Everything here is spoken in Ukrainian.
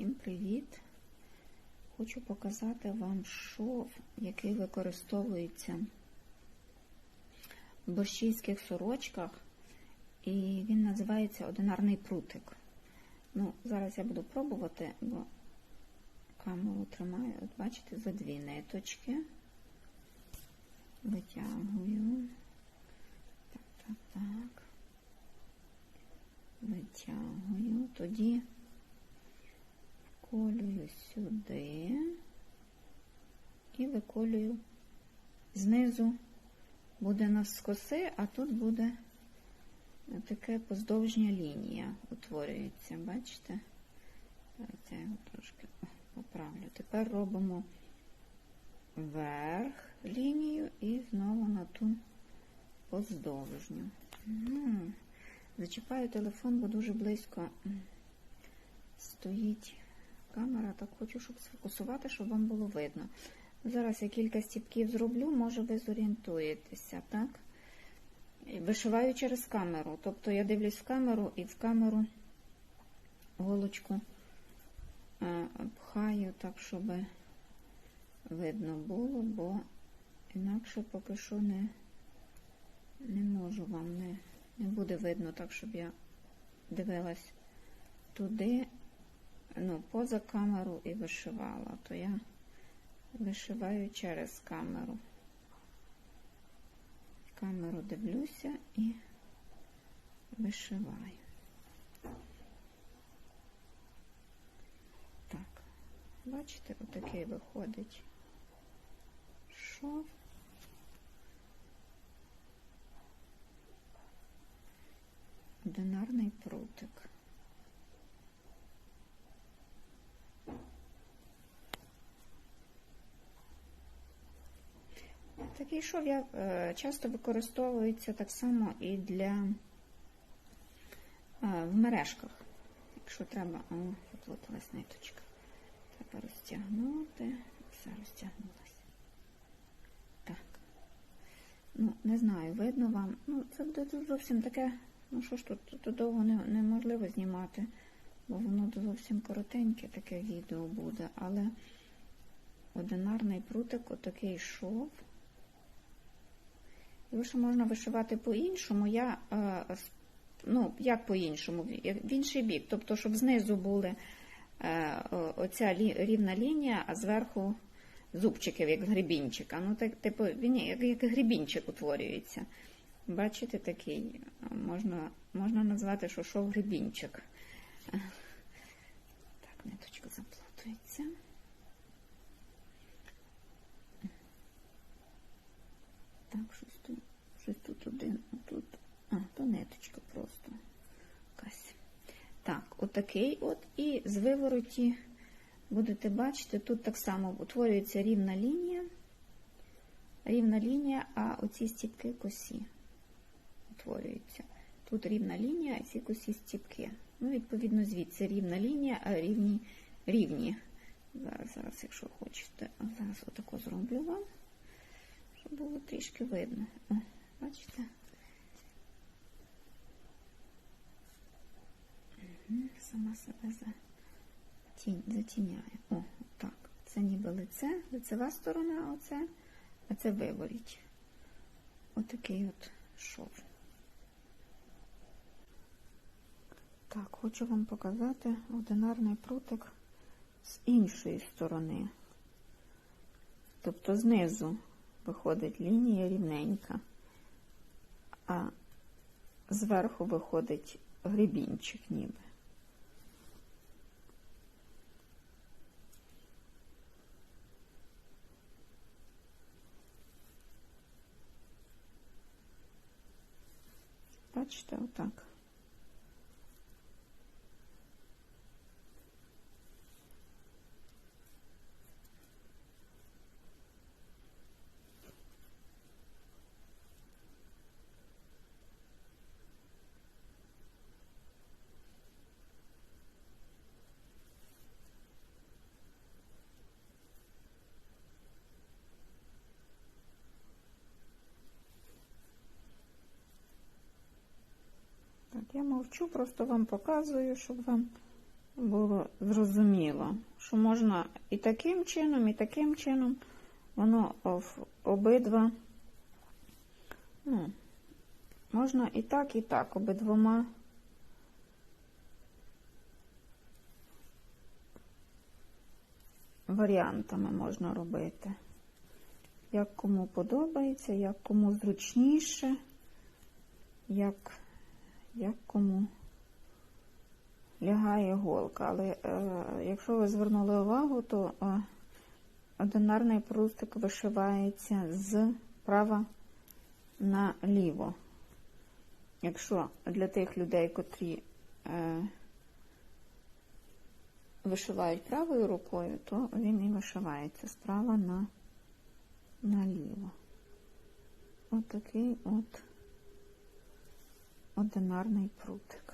Всім привіт! Хочу показати вам шов, який використовується в борщівських сорочках, і він називається одинарний прутик. Ну, Зараз я буду пробувати, бо камеру тримаю, от бачите, за дві ниточки. Витягую. Так, так, так. Витягую, тоді виколюю сюди і виколюю знизу буде навскоси, а тут буде таке поздовжня лінія утворюється, бачите? Давайте я його трошки поправлю. Тепер робимо вверх лінію і знову на ту поздовжню. Ну, Зачіпаю телефон, бо дуже близько стоїть камера. Так хочу, щоб сфокусувати, щоб вам було видно. Зараз я кілька стіпків зроблю, може ви зорієнтуєтеся, так? Вишиваю через камеру. Тобто я дивлюсь в камеру і в камеру голочку пхаю так, щоб видно було, бо інакше поки що не, не можу вам не. Не буде видно так, щоб я дивилась туди, ну, поза камеру і вишивала, то я вишиваю через камеру. Камеру дивлюся і вишиваю. Так, бачите, отакий виходить шов. Одинарний прутик. Такий шов я е, часто використовується так само і для е, в мережках. Якщо треба, о, заплуталась ниточка. Треба розтягнути, все розтягнулося. Так. Ну, не знаю, видно вам. Ну, це буде зовсім таке. Ну що ж тут, тут довго не, неможливо знімати, бо воно зовсім коротеньке таке відео буде, але одинарний прутик отакий йшов. Його ще можна вишивати по-іншому. Я, е, ну, як по-іншому, в інший бік. Тобто, щоб знизу були е, оця рівна лінія, а зверху зубчиків, як грибінчика. Ну, так, типу, він як грибінчик утворюється. Бачите, такий, можна можна назвати, що шов грибінчик. Так, ниточка заплутується. Так, щось тут, щось тут один, тут, а, то ниточка просто. Якась. Так, отакий от, і з вивороті будете бачити, тут так само утворюється рівна лінія, рівна лінія, а оці стіпки косі утворюються. Тут рівна лінія, а ці косі стіпки. Ну, відповідно, звідси рівна лінія, а рівні рівні. Зараз, зараз, якщо хочете, зараз отако зроблю вам, щоб було трішки видно. О, Бачите? Сама себе затіняє. О, так. Це ніби лице, лицева сторона, оце, а це виворіть. Отакий от шов. Так, хочу вам показати одинарний прутик з іншої сторони. Тобто знизу виходить лінія рівненька, а зверху виходить грибінчик ніби. Бачите, отак. Так, я мовчу, просто вам показую, щоб вам було зрозуміло, що можна і таким чином, і таким чином воно обидва. Ну, можна і так, і так, обидвома. Варіантами можна робити. Як кому подобається, як кому зручніше, як, як кому лягає голка. Але е, якщо ви звернули увагу, то е, одинарний прустик вишивається з права наліво. Якщо для тих людей, котрі е, вишивають правою рукою, то він і вишивається справа на наліво. Отакий от одинарний прутик.